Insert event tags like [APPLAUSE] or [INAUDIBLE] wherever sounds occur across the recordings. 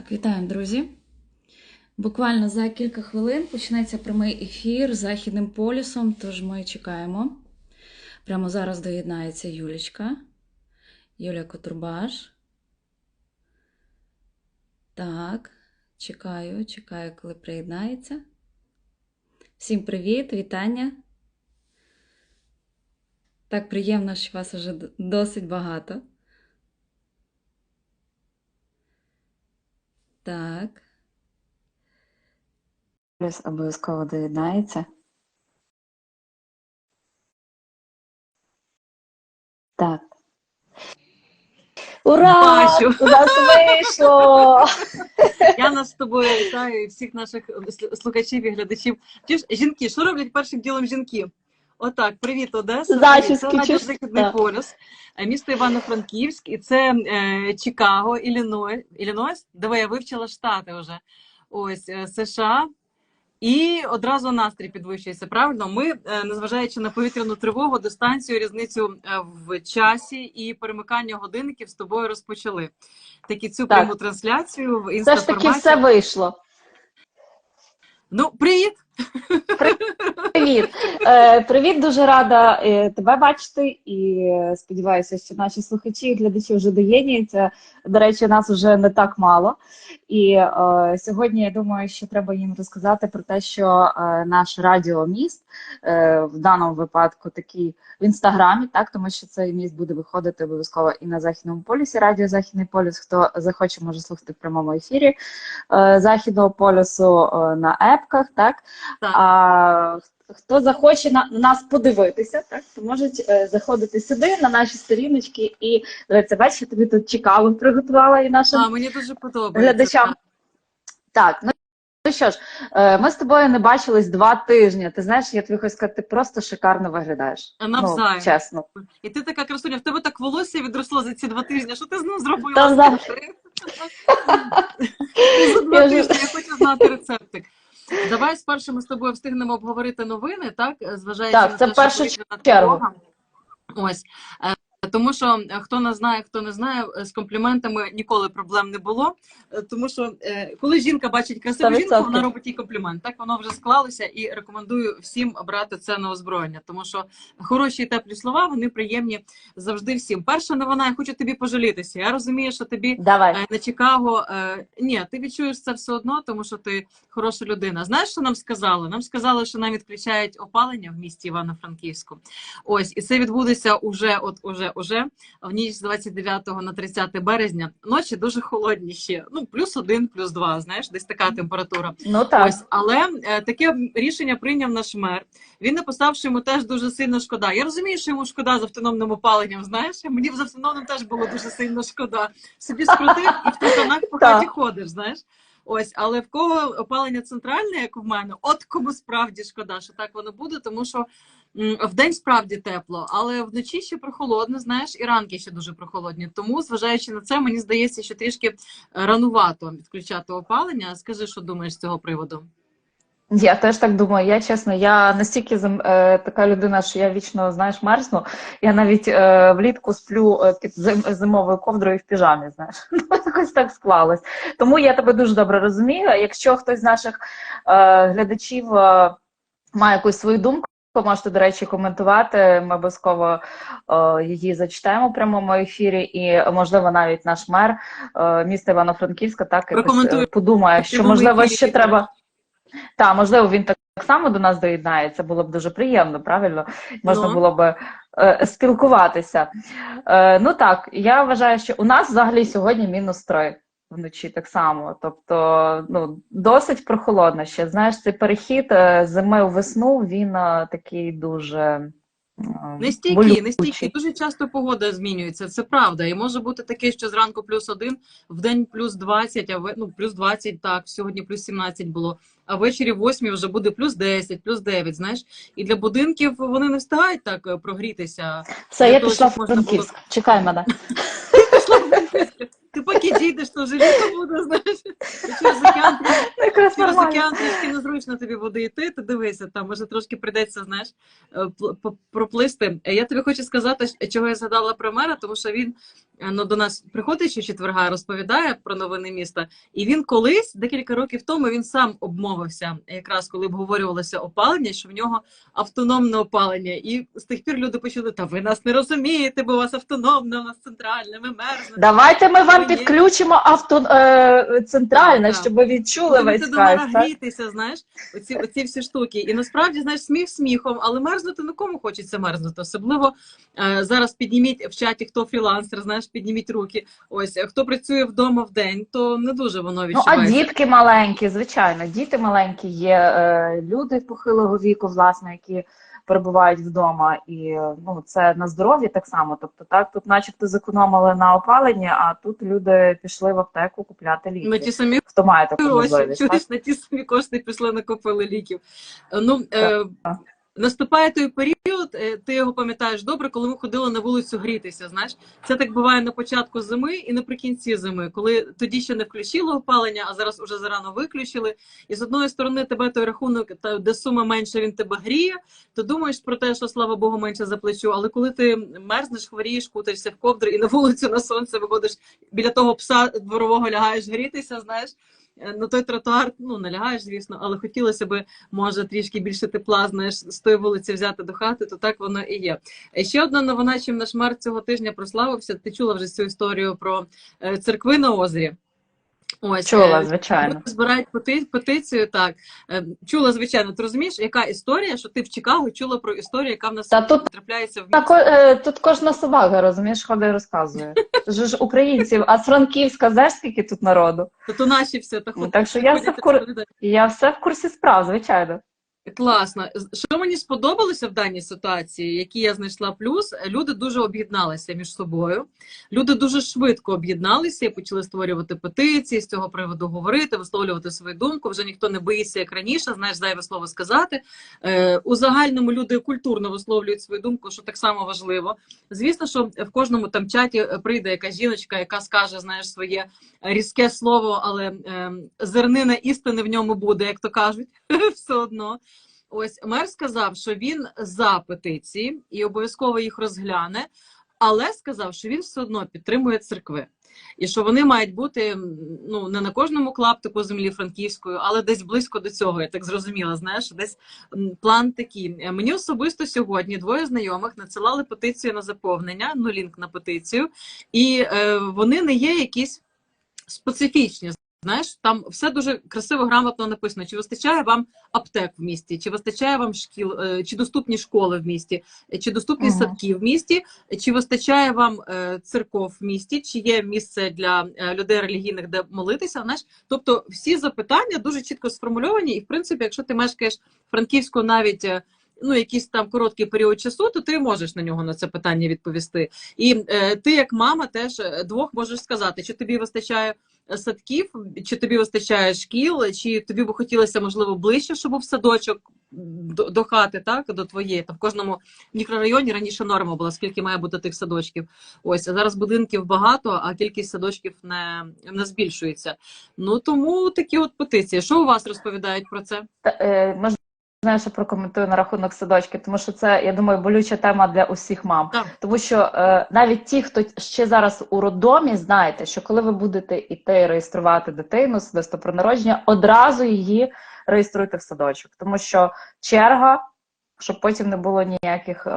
Так, вітаємо, друзі. Буквально за кілька хвилин почнеться прямий ефір з Західним полюсом, тож ми чекаємо. Прямо зараз доєднається Юлічка, Юля Котурбаш. Так, чекаю, чекаю, коли приєднається. Всім привіт, вітання. Так приємно, що вас вже досить багато. Так. Плюс обов'язково доєднається. Так. Ура! Бачу. У нас вийшло! Я нас з тобою вітаю і всіх наших слухачів і глядачів. Ті ж жінки, що роблять першим ділом жінки? Отак, привіт, Одеса. Зачіски, Це. Західний полюс, е, місто Івано-Франківськ, і це е, Чикаго, Іллінойс, Іллінойс, де я вивчила штати вже. Ось е, США. І одразу настрій підвищується. Правильно, ми, е, незважаючи на повітряну тривогу, дистанцію, різницю в часі і перемикання годинників з тобою розпочали. Такі цю Так. пряму трансляцію в Все ж таки все вийшло. Ну, привіт! Привіт. Е, привіт, дуже рада е, тебе бачити. І е, сподіваюся, що наші слухачі і глядачі вже доєднуються. До речі, нас вже не так мало. І е, сьогодні я думаю, що треба їм розказати про те, що е, наш радіоміст е, в даному випадку такий в інстаграмі, так тому що цей міст буде виходити обов'язково і на західному полюсі. Радіо Західний полюс. Хто захоче, може слухати в прямому ефірі е, західного полюсу е, на епках, так Так. а хто захоче на нас подивитися, так то можуть е, заходити сюди на наші сторіночки і дивіться, бачиш, тобі тут цікаво приготувала і нашим А, мені дуже подобається. глядачам. Так, ну. Ну що ж, е, ми з тобою не бачились два тижні. Ти знаєш, я тобі хочу сказати, ти просто шикарно виглядаєш. А навзаєм. Ну, чесно. І ти така красуня, в тебе так волосся відросло за ці два тижні. Що ти з ним зробила? Та за- [LAUGHS] два тижні, я хочу знати рецептик. Давай спершу ми з тобою встигнемо обговорити новини, так? Зважаючи Так, на це те, що чергу. Ось. Тому що е, хто не знає, хто не знає, е, з компліментами ніколи проблем не було. Е, Тому що коли жінка бачить красиву жінку, вона робить їй комплімент. Так воно вже склалося і рекомендую всім брати це на озброєння, тому що хороші і теплі слова вони приємні завжди всім. Перша новина, я хочу тобі пожалітися. Я розумію, що тобі Давай. на Чикаго ні, ти відчуєш це все одно, тому що ти хороша людина. Знаєш, що нам сказали? Нам сказали, що нам відключають опалення в місті Івано-Франківську. Ось, і це відбудеться уже, от уже, уже в ніч з 29 на 30 березня. Ночі дуже холодні ще. Ну, плюс один, плюс два. Знаєш, десь така температура. Ну так. Ось, але е, таке рішення прийняв наш мер. Він написав, що йому теж дуже сильно шкода. Я розумію, що йому шкода з автономним опаленням. Знаєш, мені з автономним теж було дуже сильно шкода. Собі скрутив і в трусанах по хаті ходиш. Знаєш. Ось, але в кого опалення центральне, як в мене, от кому справді шкода, що так воно буде, тому що в вдень справді тепло, але вночі ще прохолодно, знаєш, і ранки ще дуже прохолодні. Тому, зважаючи на це, мені здається, що трішки е, ранувато відключати опалення. Скажи, що думаєш з цього приводу? Я теж так думаю. Я чесно, я настільки зим- е, така людина, що я вічно знаєш мерзну. Я навіть е, влітку сплю е, під зим, зимовою ковдрою в піжамі. Знаєш, [LAUGHS] ну якось так склалось. Тому я тебе дуже добре розумію. Якщо хтось з наших е, глядачів е, має якусь свою думку. Можете, до речі, коментувати. Ми обов'язково її зачитаємо в прямому ефірі, і можливо навіть наш мер е, міста Івано-Франківська так якось е, подумає, що можливо ще треба. Так, можливо, він так само до нас доєднається, було б дуже приємно, правильно? Можна Ну. було б е, спілкуватися. Е, ну так, я вважаю, що у нас взагалі сьогодні мінус три вночі так само. Тобто, ну, досить прохолодно ще. Знаєш, цей перехід е, зими у весну, він е, такий дуже. Е, Нестійкі, болючий. нестійкі. Дуже часто погода змінюється. Це правда. І може бути таке, що зранку плюс один, в день плюс 20, а в... ну, плюс 20, так, сьогодні плюс 17 було. А ввечері 8 вже буде плюс 10, плюс 9, знаєш. І для будинків вони не встигають так е, прогрітися. Все, для я того, пішла в можна було- Чекай мене. [LAUGHS] Ти поки дійдеш, то вже літо буде, знаєш. Через океан, [LAUGHS] Ну, через океан трішки незручно тобі буде йти, ти дивися, там може трошки прийдеться, знаєш, е, проплисти. Е, Я тобі хочу сказати, чого я згадала про мера, тому що він е, ну, до нас приходить щочетверга, розповідає про новини міста. І він колись, декілька років тому, він сам обмовився, якраз коли обговорювалося опалення, що в нього автономне опалення. І з тих пір люди почули, та ви нас не розумієте, бо у вас автономне, у нас центральне, ми мерзнемо. Давайте ми вам Ні. підключимо авто е, центральне, Так, щоб ви відчули весь кайф. так? грітися, знаєш, оці, оці всі штуки. І насправді, знаєш, сміх сміхом, але мерзнути ну кому хочеться мерзнути. Особливо е, зараз підніміть в чаті, хто фрілансер, знаєш, підніміть руки. Ось е, хто працює вдома в день, то не дуже воно Ну, а дітки маленькі, звичайно, діти маленькі є е, люди похилого віку, власне, які перебувають вдома, і е, ну це на здоров'я так само. Тобто, так тут, начебто, зекономили на опаленні, а тут люди пішли в аптеку купляти ліки. На ті самі Хто має таку можливість? чуєш, на ті самі кошти пішли, накопили ліків. Ну так. е, наступає той період, е, ти його пам'ятаєш добре, коли ми ходили на вулицю грітися. Знаєш, це так буває на початку зими і наприкінці зими, коли тоді ще не включили опалення, а зараз уже зарано виключили. І з одної сторони тебе той рахунок, та де сума менша, він тебе гріє. То думаєш про те, що слава Богу, менше заплачу. Але коли ти мерзнеш, хворієш, кутаєшся в ковдру і на вулицю на сонце виходиш біля того пса дворового лягаєш грітися, знаєш. Е, На той тротуар, ну не лягаєш, звісно, але хотілося би, може, трішки більше тепла, знаєш, з тої вулиці взяти до хати, то так воно і є. Е, Ще одна новина, чим наш мер цього тижня прославився. Ти чула вже цю історію про е, церкви на озері. Ось Чула, е, звичайно. збирають пети- петицію. Так Е, чула, звичайно. Ти розумієш, яка історія? Що ти в Чикаго чула про історію, яка в нас Та тут трапляється в Та, місті? ко- е, тут кожна собака, розумієш, ходить розказує. Це ж українців, а з Франківська знаєш, скільки тут народу? То, то наші все та Ну, так що я все в кур- Я все в курсі справ, звичайно. Класно. Що мені сподобалося в даній ситуації, які я знайшла плюс, люди дуже об'єдналися між собою. Люди дуже швидко об'єдналися і почали створювати петиції, з цього приводу говорити, висловлювати свою думку. Вже ніхто не боїться, як раніше, знаєш, зайве слово сказати. Е, у загальному люди культурно висловлюють свою думку, що так само важливо. Звісно, що в кожному там чаті прийде якась жіночка, яка скаже, знаєш, своє різке слово, але е, зернина істини в ньому буде, як то кажуть, [LAUGHS] все одно. Ось мер сказав, що він за петиції і обов'язково їх розгляне, але сказав, що він все одно підтримує церкви. І що вони мають бути ну не на кожному клаптику землі франківської, але десь близько до цього. Я так зрозуміла. Знаєш, десь план такий. Е, Мені особисто сьогодні двоє знайомих надсилали петицію на заповнення, ну лінк на петицію, і е, вони не є якісь специфічні. Знаєш, там все дуже красиво, грамотно написано. Чи вистачає вам аптек в місті, чи вистачає вам шкіл, е, чи доступні школи в місті, чи доступні Мгм. садки в місті, чи вистачає вам е, церков в місті, чи є місце для е, людей релігійних, де молитися? Знаєш, тобто всі запитання дуже чітко сформульовані, і в принципі, якщо ти мешкаєш в Франківську навіть. Ну, якийсь там короткий період часу, то ти можеш на нього на це питання відповісти. І е, ти, як мама, теж двох можеш сказати, чи тобі вистачає садків, чи тобі вистачає шкіл, чи тобі би хотілося, можливо, ближче, щоб був садочок до, до хати, так, до твоєї. Там в кожному мікрорайоні раніше норма була, скільки має бути тих садочків. Ось, а зараз будинків багато, а кількість садочків не, не збільшується. Ну, тому такі от петиції. Що у вас розповідають про це? Та, е, можна що прокоментую на рахунок садочків, тому що це, я думаю, болюча тема для усіх мам. Так. Тому що е, навіть ті, хто ще зараз у роддомі, знаєте, що коли ви будете іти реєструвати дитину свідоцтво про народження, одразу її реєструйте в садочок, тому що черга. Щоб потім не було ніяких е,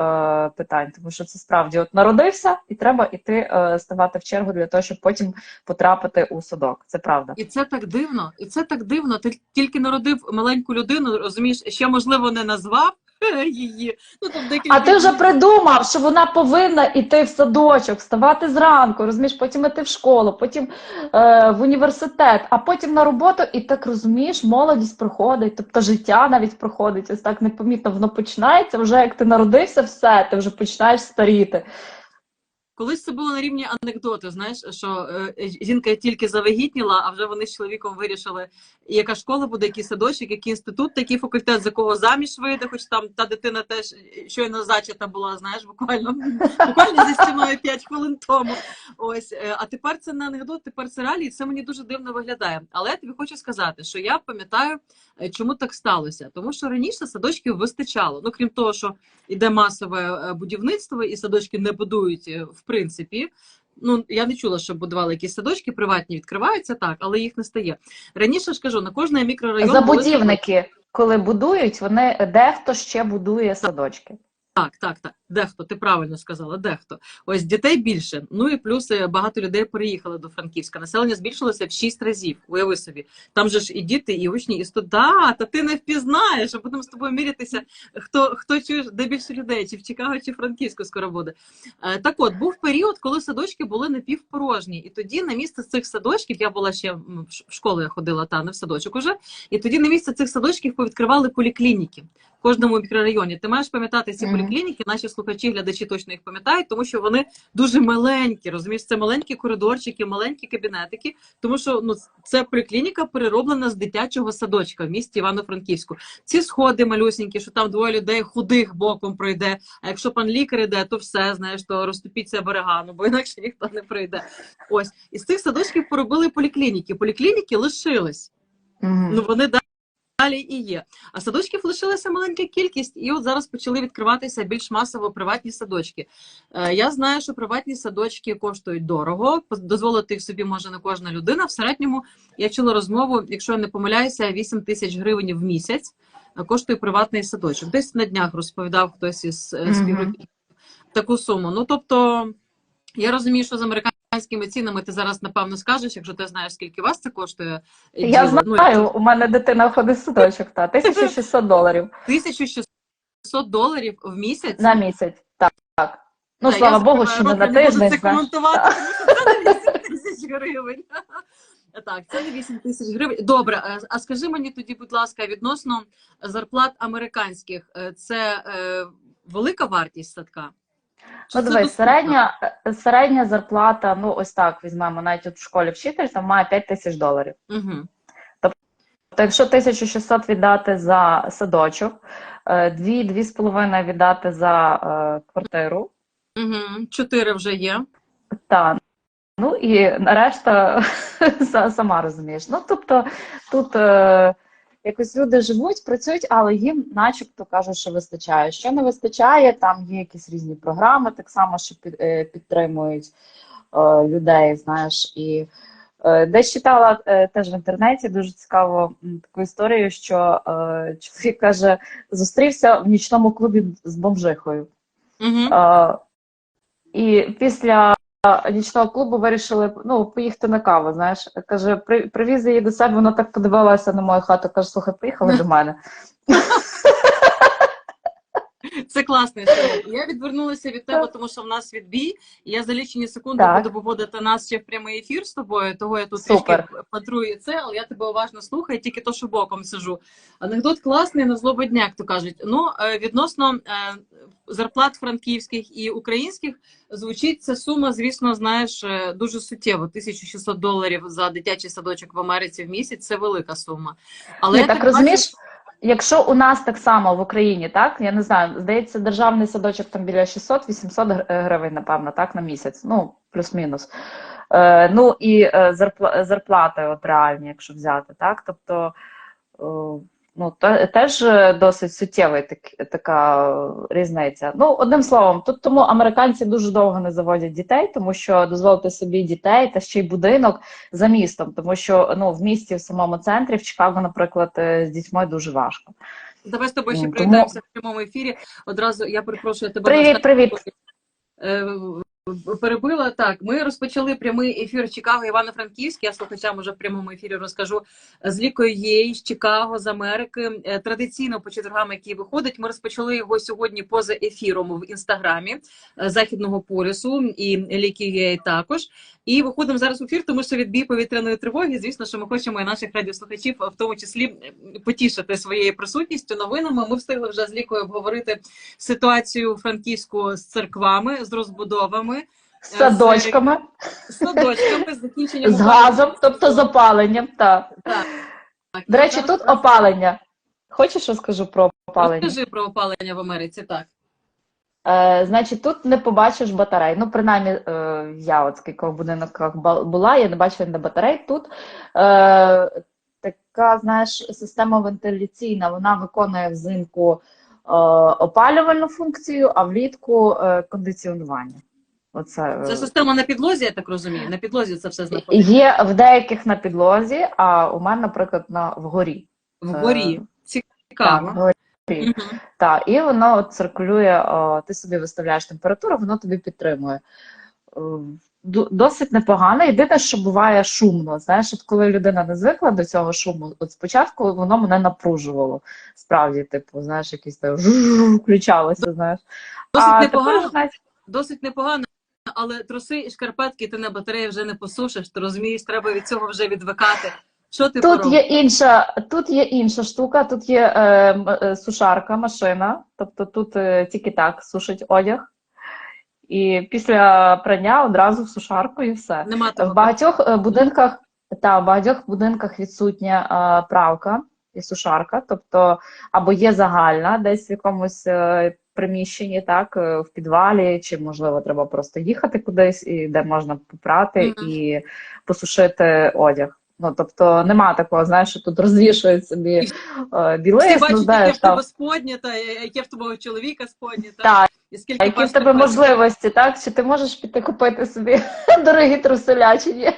питань, тому що це справді от народився, і треба іти е, ставати в чергу для того, щоб потім потрапити у садок. Це правда. І це так дивно, і це так дивно. Ти тільки народив маленьку людину, розумієш, ще можливо не назвав [LAUGHS] її. Ну там декілька А ти вже придумав, що вона повинна йти в садочок, вставати зранку, розумієш, потім йти в школу, потім е, в університет, а потім на роботу, і так розумієш, молодість проходить, тобто життя навіть проходить. Ось так непомітно воно починається. Вже як ти народився, все, ти вже починаєш старіти. Колись це було на рівні анекдоти, знаєш, що е, жінка тільки завагітніла, а вже вони з чоловіком вирішили, яка школа буде, який садочок, який інститут, який факультет, за кого заміж вийде, хоч там та дитина теж щойно зачата була, знаєш, буквально [LAUGHS] буквально зі стіною 5 хвилин тому. Ось, е, а тепер це не анекдот, тепер це реалії, це мені дуже дивно виглядає. Але я тобі хочу сказати, що я пам'ятаю, е, чому так сталося. Тому що раніше садочків вистачало. Ну крім того, що іде масове е, будівництво, і садочки не будують е, в принципі. Ну, я не чула, що будували якісь садочки, приватні відкриваються так, але їх не стає. Раніше ж кажу, на кожний мікрорайон були Забудівники, коли будують, вони дехто ще будує садочки. Так, так, так. Дехто, ти правильно сказала, дехто. Ось дітей більше. Ну і плюс е, багато людей переїхали до Франківська. Населення збільшилося в 6 разів. Уяви собі. Там же ж і діти, і учні, і студенти. Да, та ти не впізнаєш, а будемо з тобою мірятися, хто, хто чуєш, де більше людей, чи в Чикаго, чи в Франківську скоро буде. Е, Так от, був період, коли садочки були напівпорожні. І тоді на місце цих садочків, я була ще в школу я ходила, та не в садочок уже. І тоді на місце цих садочків повідкривали поліклініки в кожному мікрорайоні. Ти маєш пам'ятати ці Мгм. поліклініки, наші слухачі, глядачі точно їх пам'ятають, тому що вони дуже маленькі. Розумієш, це маленькі коридорчики, маленькі кабінетики, тому що ну це поліклініка перероблена з дитячого садочка в місті Івано-Франківську. Ці сходи малюсінькі, що там двоє людей худих боком пройде. А якщо пан лікар іде, то все знаєш, то розступіться берега, ну бо інакше ніхто не прийде. Ось із цих садочків поробили поліклініки. Поліклініки лишились. Мгм. Ну вони далі і є. А садочків лишилася маленька кількість, і от зараз почали відкриватися більш масово приватні садочки. Е, Я знаю, що приватні садочки коштують дорого. Дозволити їх собі може не кожна людина. В середньому я чула розмову, якщо я не помиляюся, 8 тисяч гривень в місяць е, коштує приватний садочок. Десь на днях розповідав хтось із е, співробітників таку суму. Ну тобто. Я розумію, що з американськими цінами ти зараз напевно скажеш, якщо ти знаєш, скільки вас це коштує. Я діло. Ну, знаю, у мене дитина ходить в садочок, та 1600 доларів 1600 доларів в місяць. на місяць. Так. так. Ну, Та, слава Богу, що не на тиждень. це коментувати, тому що це не 8 тисяч гривень. [LAUGHS] Так, це не 8 тисяч гривень. Добре, е, а скажи мені тоді, будь ласка, відносно зарплат американських, е, це е, велика вартість садка? Ну, дивись, середня, е, середня зарплата, ну ось так візьмемо, навіть от в школі вчитель, там має 5 тисяч доларів. Мгм. Тобто, якщо 1600 віддати за садочок, 2-2,5 віддати за е, квартиру, Мгм. Чотири вже є. та, ну і решта [LAUGHS] сама розумієш. Ну, тобто, тут е, якось люди живуть, працюють, але їм начебто кажуть, що вистачає. Що не вистачає, там є якісь різні програми, так само, що е, підтримують е, людей, знаєш, і е, десь читала теж в інтернеті дуже цікаво таку історію, що е, чоловік каже, зустрівся в нічному клубі з бомжихою. Е, і після нічного клубу вирішили ну, поїхати на каву. Знаєш, каже, привіз її до себе, вона так подивилася на мою хату. Каже, слухай, поїхали до мене. [LAUGHS] Це класна історія. Я відвернулася від тебе, тому що в нас відбій, і я за лічені секунди Так. буду виводити нас ще в прямий ефір з тобою. Того я тут Супер. трішки патрую це, але я тебе уважно слухаю, тільки то, що боком сижу. Анекдот класний на злободняк, то кажуть. Ну, е, відносно е, зарплат франківських і українських, звучить ця сума, звісно, знаєш, е, дуже суттєво. 1600 доларів за дитячий садочок в Америці в місяць це велика сума. Але Ні, я так бачу, розумієш, якщо у нас так само в Україні, так, я не знаю, здається, державний садочок там біля 600-800 гр- гривень, напевно, так, на місяць, ну, плюс-мінус. Е, ну і е, зарпла- зарплати от реальні, якщо взяти, так, тобто, е, ну, те- теж е, досить суттєва так, така е, різниця. Ну, одним словом, тут тому американці дуже довго не заводять дітей, тому що дозволити собі дітей та ще й будинок за містом, тому що ну в місті в самому центрі, в Чикаго, наприклад, е, з дітьми дуже важко. Давай з тобою ще тому- приєднаємося в прямому ефірі. Одразу я перепрошую тебе. Привіт, привіт. Перебила так. Ми розпочали прямий ефір Чикаго Івано-Франківськ. Я слухачам уже в прямому ефірі розкажу з Лікою Єй з Чикаго з Америки. Е, Традиційно по четвергам, які виходить. Ми розпочали його сьогодні поза ефіром в інстаграмі е, Західного полюсу і Ліки Єй також. І виходимо зараз в ефір, тому що відбій повітряної тривоги. Звісно, що ми хочемо і наших радіослухачів, в тому числі потішити своєю присутністю. Новинами ми встигли вже з лікою обговорити ситуацію франківську з церквами, з розбудовами. З садочками, з садочками, з закінченням з газом, тобто з опаленням. Так. Так. До речі, тут опалення. Хочеш розкажу про опалення? Розкажи про опалення в Америці, так. Е, значить, тут не побачиш батарей. Ну, принаймні, е, я от скільки в будинках була, я не бачила ніде батарей. Тут е, така, знаєш, система вентиляційна, вона виконує взимку е, опалювальну функцію, а влітку е, кондиціонування. Оце, е, Це система на підлозі, я так розумію. На підлозі це все знаходиться. Є в деяких на підлозі, а у мене, наприклад, на вгорі. Вгорі. Так, Цікаво. вгорі. Мгм. Так, і воно от циркулює, о, ти собі виставляєш температуру, воно тобі підтримує. Е, Досить непогано. Єдине, що буває шумно. Знаєш, от коли людина не звикла до цього шуму, от спочатку воно мене напружувало. Справді, типу, знаєш, якісь там [LAUGHS] включалося, знаєш. Досить а непогано. тепер, Досить непогано, але труси і шкарпетки ти на батареї вже не посушиш. Ти розумієш, треба від цього вже відвикати. Що ти Тут є інша, тут є інша штука, тут є е, е, сушарка, машина, тобто тут е, тільки так сушить одяг. І після прання одразу в сушарку і все. Нема В багатьох е, будинках та в багатьох будинках відсутня е, правка і сушарка, тобто або є загальна десь в якомусь е, приміщенні, так, е, в підвалі, чи можливо треба просто їхати кудись, і де можна попрати Мгм. і посушити одяг. Ну тобто нема такого, знаєш, що тут [LAUGHS] розвішують собі е, Всі білизну, бачать, яке знаєш в тебе сподня, та яке в тебе чоловіка сподня, та Так, і а скільки які в тебе можливості, так? Чи ти можеш піти купити собі [LAUGHS] дорогі труселя, чи ні?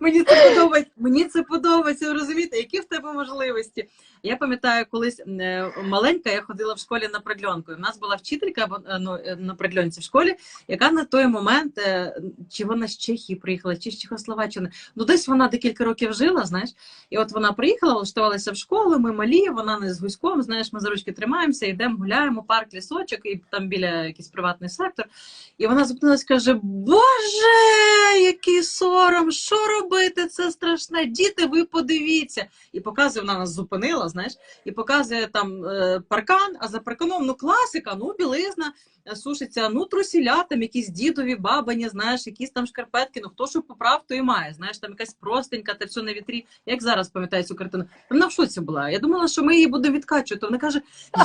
Мені це подобається. Мені це подобається. Розумієте, які в тебе можливості? Я пам'ятаю, колись е, маленька, я ходила в школі на продльонку. І в нас була вчителька е, ну, е, на продльонці в школі, яка на той момент, чи вона з Чехії приїхала, чи з Чехословаччини. Ну, десь вона декілька років жила, знаєш. І от вона приїхала, влаштувалася в школу, ми малі, вона не з гуськом, знаєш, ми за ручки тримаємося, йдемо, гуляємо, парк, лісочок, і там біля якийсь приватний сектор. І вона зупинилась каже: Боже, який сором! Що робити? Це страшне. Діти, ви подивіться. І показує, вона нас зупинила, знаєш, і показує там е, паркан, а за парканом ну класика, ну білизна сушиться, ну трусіля, там якісь дідові, бабані, знаєш, якісь там шкарпетки. Ну хто що поправ, то і має. Знаєш, там якась простенька, та все на вітрі. Як зараз пам'ятаю цю картину? Вона в шоці була. Я думала, що ми її будемо відкачувати. Вона каже: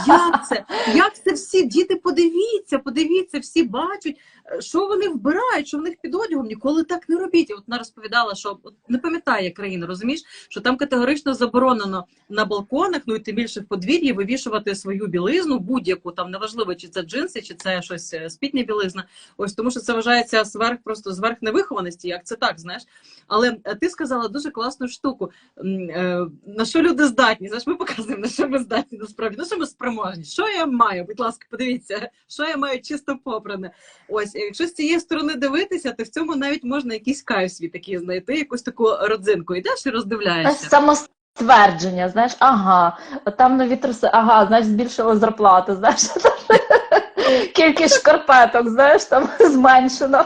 як це? Як це всі? Діти, подивіться, подивіться, всі бачать що вони вбирають, що в них під одягом, ніколи так не робіть. І От вона розповідала, що от не пам'ятає країна, розумієш, що там категорично заборонено на балконах, ну і тим більше в подвір'ї вивішувати свою білизну, будь-яку там неважливо, чи це джинси, чи це щось е, спідня білизна. Ось тому, що це вважається сверх, просто зверх невихованості, як це так, знаєш. Але е, ти сказала дуже класну штуку. Е, На що люди здатні? Знаєш, ми показуємо, на що ми здатні насправді, на що ми спроможні. Що я маю? Будь ласка, подивіться, що я маю чисто попране. Ось, якщо з цієї сторони дивитися, то в цьому навіть можна якийсь кайф свій такий знайти, якусь таку родзинку. Йдеш і роздивляєшся. Самоствердження, знаєш, ага, там нові труси, ага, знаєш, збільшили зарплату, знаєш, [LAUGHS] кількість шкарпеток, знаєш, там [LAUGHS] зменшено.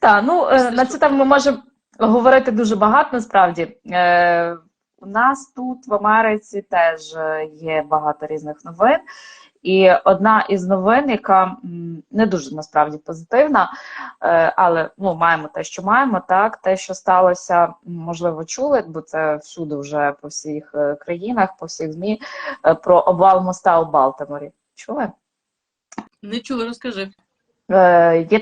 Та, ну е, на це там ми можемо говорити дуже багато насправді. Е, У нас тут в Америці теж е, є багато різних новин. І одна із новин, яка не дуже насправді позитивна, е, але ну, маємо те, що маємо, так, те, що сталося, можливо, чули, бо це всюди вже по всіх е, країнах, по всіх ЗМІ, е, про обвал моста у Балтиморі. Чули? Не чула, розкажи. Є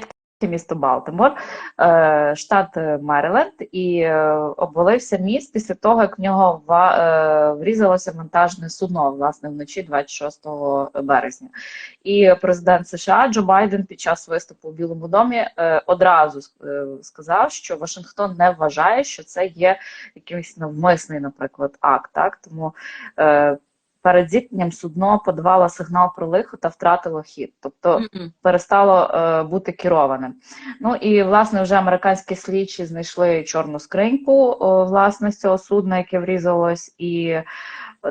місто Балтимор, е, штат Мериленд, і е, обвалився міст після того, як в нього е, врізалося монтажне судно власне вночі 26 березня. І президент США Джо Байден під час виступу у Білому домі одразу сказав, що Вашингтон не вважає, що це є якийсь навмисний, наприклад, акт. Так тому перед зіткненням судно подавало сигнал про лихо та втратило хід. Тобто Мгм. перестало е, бути керованим. Ну і власне вже американські слідчі знайшли чорну скриньку о, власне з цього судна, яке врізалось, і е,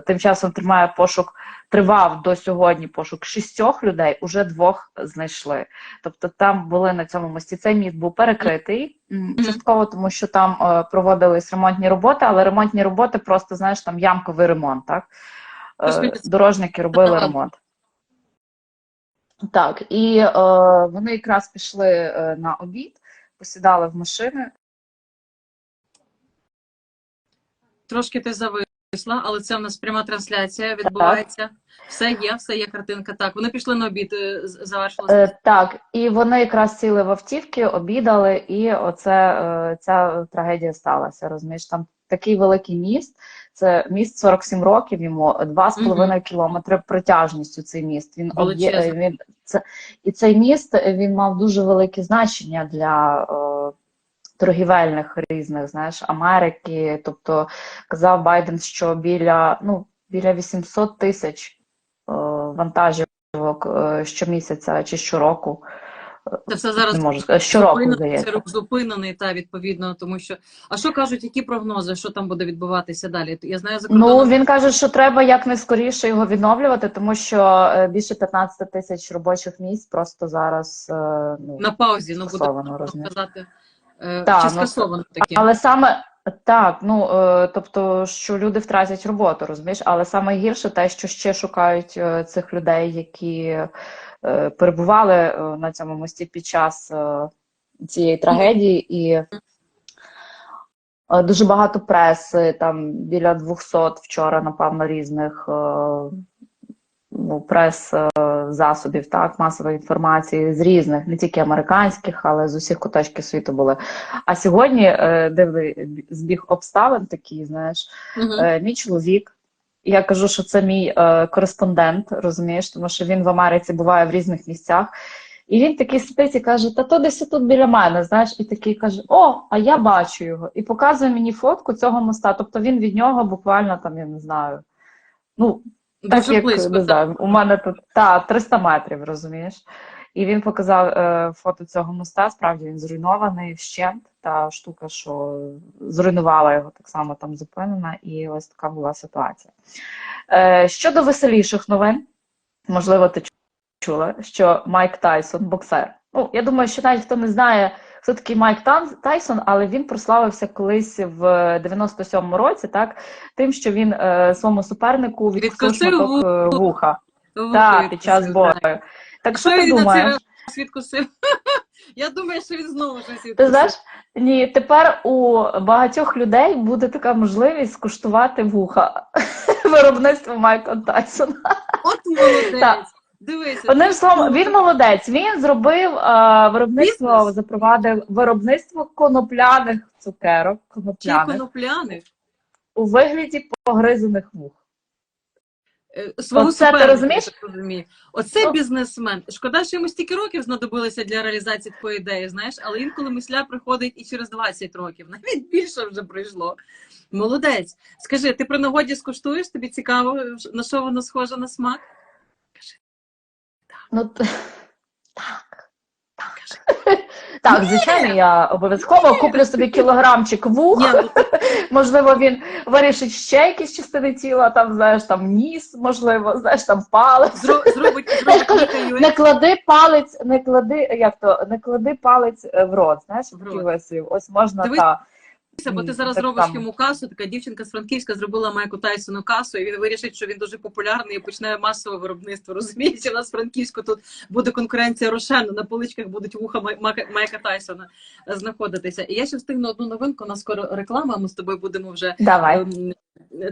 тим часом тримає пошук. Тривав до сьогодні пошук шістьох людей, уже двох знайшли. Тобто там були на цьому мості. Цей міст був перекритий частково, тому що там е, проводились ремонтні роботи, але ремонтні роботи просто знаєш там ямковий ремонт. Так дорожники робили ремонт. Так, і е, вони якраз пішли е, на обід, посідали в машини. Трошки ти зависла, але це в нас пряма трансляція відбувається. Все є, все є картинка. Так, вони пішли на обід, е, завершилося. Е, так, і вони якраз сіли в автівки, обідали, і оце е, ця трагедія сталася. Розумієш, там такий великий міст. Це міст 47 років йому, 2,5 кілометри протяжністю цей міст. Він об'є- він це і цей міст він мав дуже велике значення для е, торгівельних різних, знаєш, Америки. Тобто казав Байден, що біля ну біля 800 тисяч е, вантажівок е, щомісяця чи щороку. Це все зараз Не можу сказати, щороку зупинений, це рух зупинений, та відповідно, тому що. А що кажуть, які прогнози, що там буде відбуватися далі? Я знаю за Ну він каже, що треба якнайскоріше його відновлювати, тому що е, більше 15 тисяч робочих місць просто зараз е, ну, на паузі, ну буде сказати, е, Та, чи ну, скасовано таке. Але саме так, ну е, тобто, що люди втратять роботу, розумієш, але саме гірше те, що ще шукають е, цих людей, які е, перебували на цьому мості під час цієї трагедії, і дуже багато преси, там біля 200 вчора, напевно, різних прес-засобів, так, масової інформації з різних, не тільки американських, але з усіх куточків світу були. А сьогодні е, дивний збіг обставин такий, знаєш, е, мій чоловік. Я кажу, що це мій е, кореспондент, розумієш, тому що він в Америці буває в різних місцях. І він такий сидить і каже: Та то десь тут біля мене, знаєш, і такий каже: О, а я бачу його. І показує мені фотку цього моста. Тобто він від нього буквально там, я не знаю. Ну, Дуже як близько. не так. у мене тут та 300 метрів, розумієш? І він показав е, фото цього моста. Справді він зруйнований вщент. Та штука, що зруйнувала його, так само там зупинена, і ось така була ситуація. Е, щодо веселіших новин, можливо, ти чула, що Майк Тайсон, боксер. Ну, я думаю, що навіть хто не знає, хто такий Майк Тайсон, але він прославився колись в 97-му році, так, тим, що він е, своєму супернику відкусив шматок е, вуха. Так, під час бою. так. Так що ти думаєш? відкусив? [LAUGHS] Я думаю, що він знову щось відкусив. Ти знаєш, ні, тепер у багатьох людей буде така можливість скуштувати вуха [LAUGHS] виробництва Майка Тайсона. От молодець. Так. Дивися. Одним словом, він молодець. Він зробив е, виробництво, Бізнес. запровадив виробництво конопляних цукерок, Чи конопляних конопляних. у вигляді погризаних вух. Е, Свого Оце ти розумієш? розумію. Оце Ну. бізнесмен. Шкода, що йому стільки років знадобилося для реалізації такої ідеї, знаєш, але інколи мисля приходить і через 20 років, [LAUGHS] навіть більше вже пройшло. Молодець. Скажи, ти при нагоді скуштуєш? Тобі цікаво, на що воно схоже на смак? Ну, так. Так. [LAUGHS] Так, звичайно, я обов'язково куплю собі кілограмчик вух. Ну, [LAUGHS] Можливо, він вирішить ще якісь частини тіла, там, знаєш, там ніс, можливо, знаєш, там палець. зро- зробить. [LAUGHS] Не клади палець, не клади, як то, не клади палець е, в рот, знаєш, В такий вислів. Ось можна та. Бо ти зараз так робиш само. йому касу. Така дівчинка з Франківська зробила Майку Тайсону касу, і він вирішить, що він дуже популярний і почне масове виробництво. Розумієте, у нас в Франківську тут буде конкуренція рошена. На поличках будуть вуха Майка, Тайсона е, знаходитися. І я ще встигну одну новинку. У нас скоро реклама. Ми з тобою будемо вже Давай.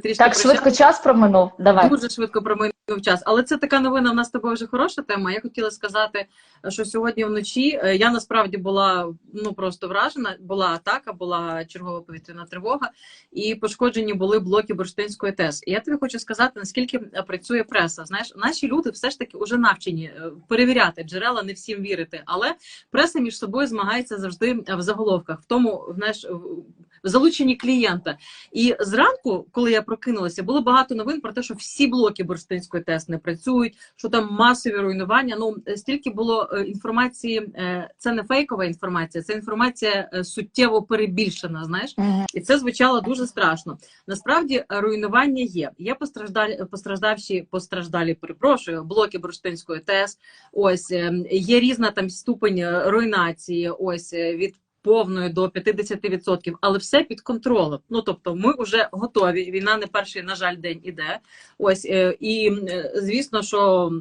Трішки Так швидко прощатися. час проминув. Давай. Дуже швидко проминув час. Але це така новина. В нас з тобою вже хороша тема. Я хотіла сказати, що сьогодні вночі е, я насправді була ну просто вражена. Була атака, була чергова повітряна тривога, і пошкоджені були блоки бурштинської ТЕС. І я тобі хочу сказати, наскільки працює преса. Знаєш, наші люди все ж таки вже навчені е, перевіряти джерела, не всім вірити. Але преса між собою змагається завжди в заголовках, в тому знаєш, в залученні клієнта. І зранку, коли я прокинулася, було багато новин про те, що всі блоки бурштинської ТЕС не працюють, що там масові руйнування. Ну стільки було е, інформації. е, Це не фейкова інформація, це інформація е, суттєво перебільшена. Знаєш, і це звучало дуже страшно. Насправді руйнування є. Є постраждалі, постраждавші, постраждалі, перепрошую, блоки бурштинської ТЕС. Ось е, є різна там ступень руйнації. Ось від повною до 50%, але все під контролем. Ну тобто, ми вже готові. Війна не перший, на жаль, день іде. Ось е, і е, звісно, що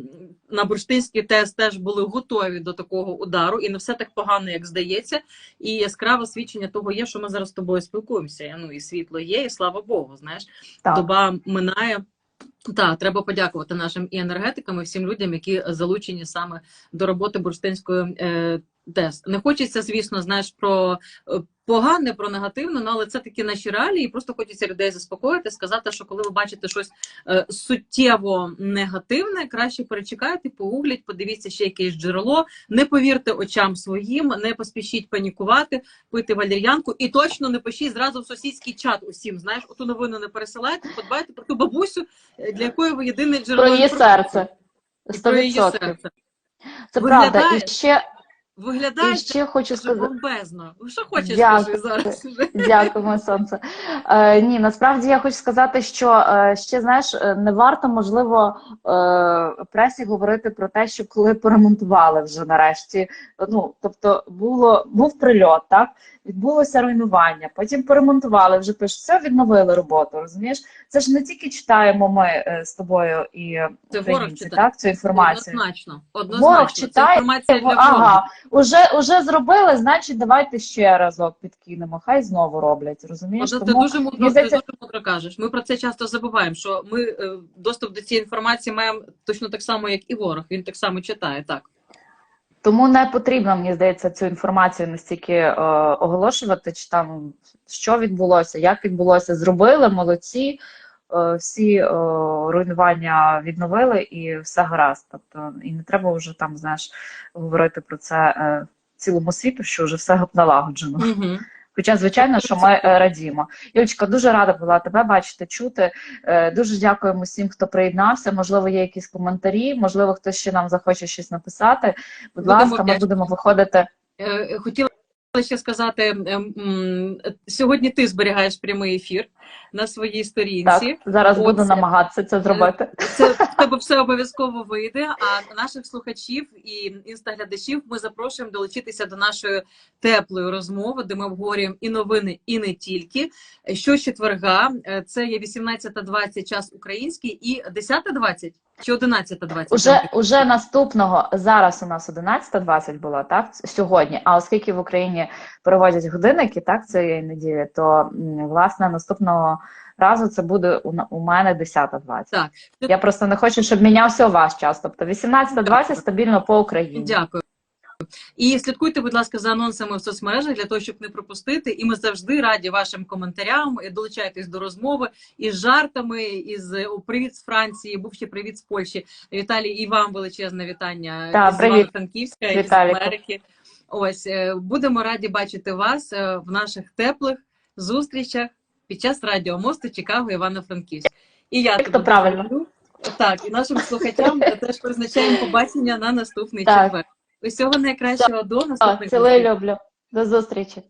на бурштинський ТЕС теж були готові до такого удару, і не все так погано, як здається. І яскраве свідчення того є, що ми зараз з тобою спілкуємося. Ну і світло є, і слава Богу, знаєш Так. доба минає. Так, треба подякувати нашим і енергетикам, і всім людям, які залучені саме до роботи бурштинської ТЕС. Не хочеться, звісно, знаєш, про е, погане, про негативне, ну, але це такі наші реалії. І просто хочеться людей заспокоїти, сказати, що коли ви бачите щось е, суттєво негативне, краще перечекайте, погугліть, подивіться ще якесь джерело. Не повірте очам своїм, не поспішіть панікувати, пити валір'янку і точно не пишіть зразу в сусідський чат усім. Знаєш, оту новину не пересилайте, подбайте про ту бабусю, е, для якої ви єдине джерело Про її серце. І про її серце. Це правда. І ще, Виглядає ще хочу сказати. бомбезно. Що хочеш, Дякую. скажи зараз. [LAUGHS] Дякуємо, сонце. Е, ні, насправді я хочу сказати, що е, ще знаєш, е, не варто можливо е, пресі говорити про те, що коли поремонтували вже нарешті. Ну тобто, було був прильот, так відбулося руйнування. Потім поремонтували, вже пишуть, все відновили роботу. Розумієш, це ж не тільки читаємо ми е, з тобою і Це ворог українці, читає. так цю інформацію. Однозначно. Однозначно. Ворог Це читає, інформація для ворога. Ага, уже, уже зробили, значить, давайте ще разок підкинемо. Хай знову роблять. Розумієш? Тому ти дуже мудро, здається- ти дуже мудро кажеш. Ми про це часто забуваємо, що ми е, доступ до цієї інформації маємо точно так само, як і ворог. Він так само читає. Так. Тому не потрібно, мені здається, цю інформацію настільки е, оголошувати, чи там що відбулося, як відбулося. Зробили, молодці, всі е, руйнування відновили і все гаразд. Тобто, і не треба вже там, знаєш, говорити про це е, цілому світу, що вже все налагоджено. Угу. Хоча, звичайно, що ми е, радімо. Юлечка, дуже рада була тебе бачити, чути. Е, Дуже дякуємо всім, хто приєднався. Можливо, є якісь коментарі, можливо, хтось ще нам захоче щось написати. Будь Будемо ласка, ми будемо виходити. Е, Хотіла ще сказати, ем, сьогодні ти зберігаєш прямий ефір на своїй сторінці. Так, зараз буду Оце. намагатися це зробити. Це в тебе все обов'язково вийде. А наших слухачів і інстаглядачів ми запрошуємо долучитися до нашої теплої розмови, де ми обговорюємо і новини, і не тільки. Що четверга, е, це є 18.20 час український і 10.20 чи 11.20? Уже, уже наступного зараз у нас 11.20 було, так сьогодні. А оскільки в Україні переводять годинники, так цієї неділі, то власне наступного разу це буде у, у мене 10.20. Так. Я просто не хочу, щоб мінявся у вас час. Тобто 18.20 стабільно по Україні. Дякую. І слідкуйте, будь ласка, за анонсами в соцмережах для того, щоб не пропустити. І ми завжди раді вашим коментарям. Долучайтесь до розмови із жартами, із привіт з Франції, був ще привіт з Польщі. Віталій, і вам величезне вітання Так, з Івано-Франківська і з Америки. Ось е, будемо раді бачити вас е, в наших теплих зустрічах під час радіомосту Чикаго Івано-Франківськ. І я Як тебе то правильно. люблю. Так, і нашим слухачам [LAUGHS] теж призначаємо побачення на наступний четвер. Усього найкращого до наступних Цілую люблю. До зустрічі.